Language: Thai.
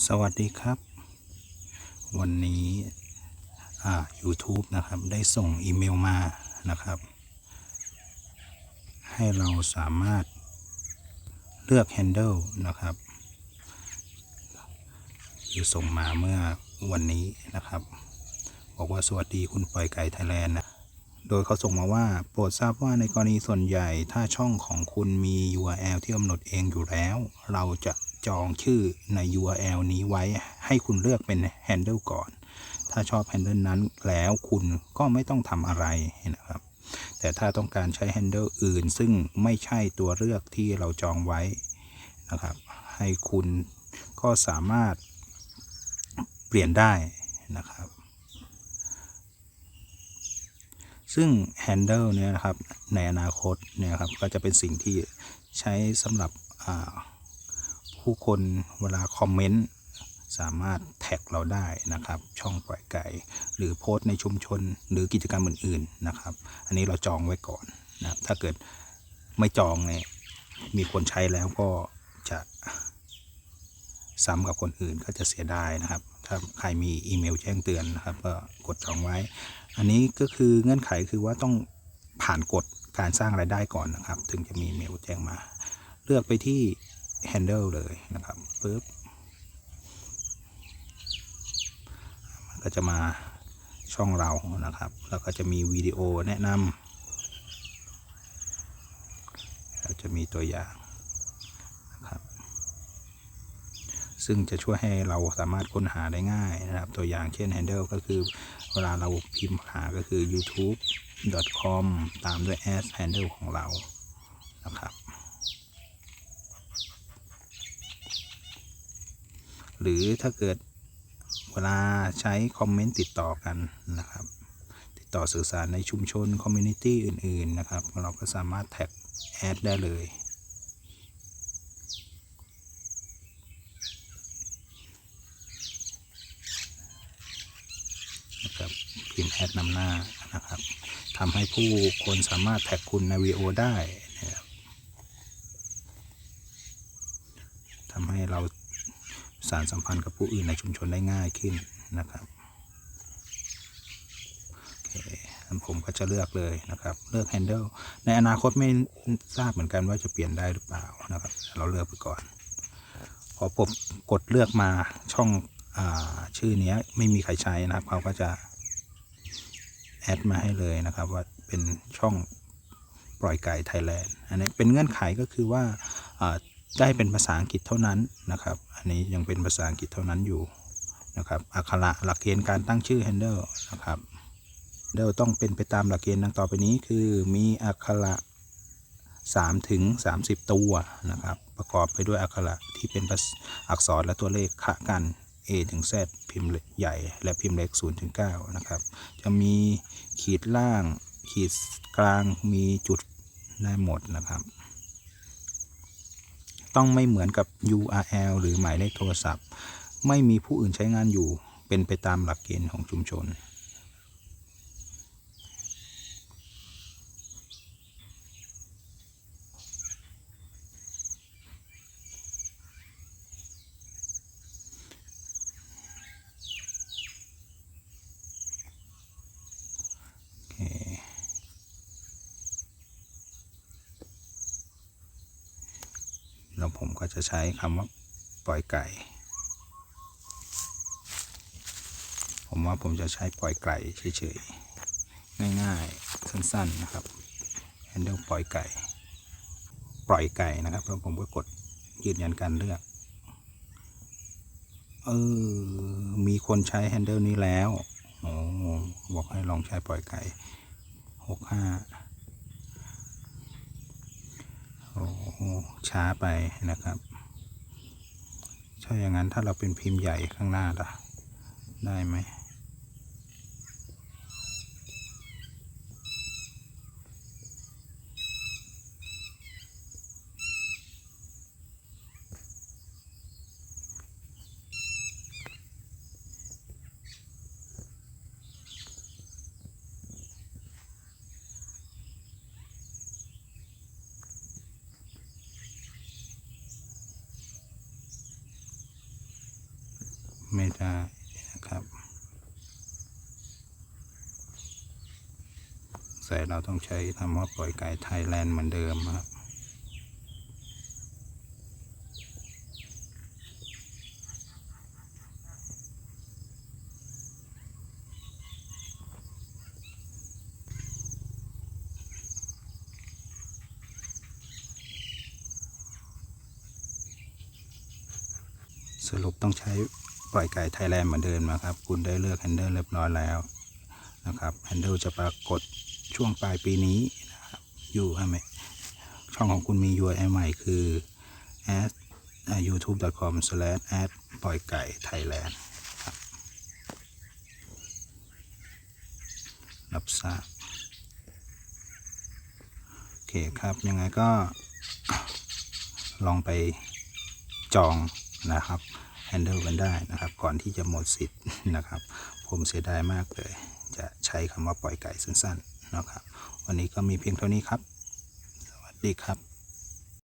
สวัสดีครับ วันนี้อ่า YouTube นะครับ ได้ส่งอีเมลมานะครับ ให้เราสามารถเลือก Handle นะครับคือส่งมาเมื่อวันนี้นะครับ บอกว่าสวัสดีคุณปล่อยไก่ไทยแลนด์นะโดยเขาส่งมาว่า โปรดทราบว่าในกรณีส่วนใหญ่ถ้าช่องของคุณมี URL ที่กำหนดเองอยู่แล้ว เราจะ จองชื่อใน URL นี้ไว้ให้คุณเลือกเป็น Handle ก่อน ถ้าชอบ Handle นั้นแล้วคุณก็ไม่ต้องทำอะไรนะครับ แต่ถ้าต้องการใช้ Handle อื่น ซึ่งไม่ใช่ตัวเลือกที่เราจองไว้นะครับ ให้คุณก็สามารถเปลี่ยนได้นะครับ ซึ่ง Handle เนี่ยนะครับในอนาคตเนี่ยครับก็จะเป็นสิ่งที่ใช้สำหรับ ผู้คนเวลาคอมเมนต์สามารถแท็กเราได้นะครับ ช่องปล่อยไก่ หรือโพสต์ในชุมชน หรือกิจกรรมอื่นๆนะครับ อันนี้เราจองไว้ก่อนนะถ้าเกิดไม่จองเนี่ยมีคนใช้แล้วก็จะซ้ำกับคนอื่นก็จะเสียดายนะครับ ถ้าใครมีอีเมลแจ้งเตือนนะครับ ก็กดจองไว้ อันนี้ก็คือเงื่อนไขคือว่าต้องผ่านกฎการสร้างรายได้ก่อนนะครับ ถึงจะมีเมลแจ้งมา เลือกไปที่ handle เลยนะครับปึ๊บมันก็จะมาช่องเรานะครับ แล้วก็จะมีวิดีโอแนะนำแล้วจะมีตัวอย่างนะครับ ซึ่งจะช่วยให้เราสามารถค้นหาได้ง่ายนะครับ ตัวอย่างเช่น handle ก็คือเวลาเราพิมพ์หาก็คือ youtube.com ตามด้วย as handle ของเรานะครับ หรือถ้าเกิดเวลาใช้คอมเมนต์ติดต่อกันนะครับ ติดต่อสื่อสารในชุมชนคอมมูนิตี้อื่น ๆ นะครับ เราก็สามารถแท็กแอดได้เลยนะครับพิมพ์แอดนำหน้านะครับทำให้ผู้คนสามารถแท็กคุณในวีโอได้นะครับทำให้เรา สารสัมพันธ์กับผู้อื่นในชุมชนได้ง่ายขึ้นนะครับโอเคผมก็จะเลือกเลยนะครับ เลือก handle ในอนาคตไม่ทราบเหมือนกันว่าจะเปลี่ยนได้หรือเปล่านะครับ เราเลือกไปก่อน พอผมกดเลือกมาช่องอชื่อนี้ไม่มีใครใช้นะครับเขาก็จะแอดมาให้เลยนะครับ ว่าเป็นช่องปล่อยไก่ไทยแลนด์อันนี้เป็นเงื่อนไขก็คือว่าอ่า ได้เป็นภาษาอังกฤษเท่านั้นนะครับ อันนี้ยังเป็นภาษาอังกฤษเท่านั้นอยู่นะครับอักขระหลักเกณฑ์การตั้งชื่อ handle นะครับ handle ต้องเป็นไปตามหลักเกณฑ์ดังต่อไปนี้คือมีอักขระ3ถึง30 ตัวนะครับ ประกอบไปด้วยอักขระที่เป็นอักษรและตัวเลขขะกัน A ถึง Z พิมพ์ใหญ่และพิมพ์เล็ก0ถึง9นะครับ จะมีขีดล่างขีดกลางมีจุดได้หมดนะครับ ต้องไม่เหมือนกับ URL หรือหมายเลขโทรศัพท์ ไม่มีผู้อื่นใช้งานอยู่ เป็นไปตามหลักเกณฑ์ของชุมชน แล้วผมก็จะใช้คำว่าปล่อยไก่ ผมว่าผมจะใช้ปล่อยไก่เฉยๆ ง่ายๆ สั้นๆนะครับ handle ปล่อยไก่ ปล่อยไก่นะครับแล้วผมก็กดยืนยันการเลือก เออ มีคนใช้ handle นี้แล้ว โอ้บอกให้ลองใช้ปล่อยไก่หกห้า โอ้โหช้าไปนะครับถ้าอย่างนั้นถ้าเราเป็นพิมพ์ใหญ่ข้างหน้าล่ะ ได้ไหม ไม่ได้นะครับ ใส่เราต้องใช้คำว่าปล่อยไก่ไทยแลนด์เหมือนเดิมครับสรุปต้องใช้ ปล่อยไก่ไทยแลนด์เหมือนเดิมนะครับ คุณได้เลือกแฮนเดิลเรียบร้อยแล้วนะครับแฮนเดิลจะปรากฏช่วงปลายปีนี้นะครับ URL ช่องของคุณมี URL ใหม่คือ at youtube.com slash at ปล่อยไก่ไทยแลนด์รับทราบโอเคครับ ยังไงก็ลองไปจองนะครับ ฮนเดิลกันได้นะครับ ก่อนที่จะหมดสิทธิ์นะครับ ผมเสียดายมากเลย จะใช้คำว่าปล่อยไก่สั้นๆนะครับ วันนี้ก็มีเพียงเท่านี้ครับ สวัสดีครับ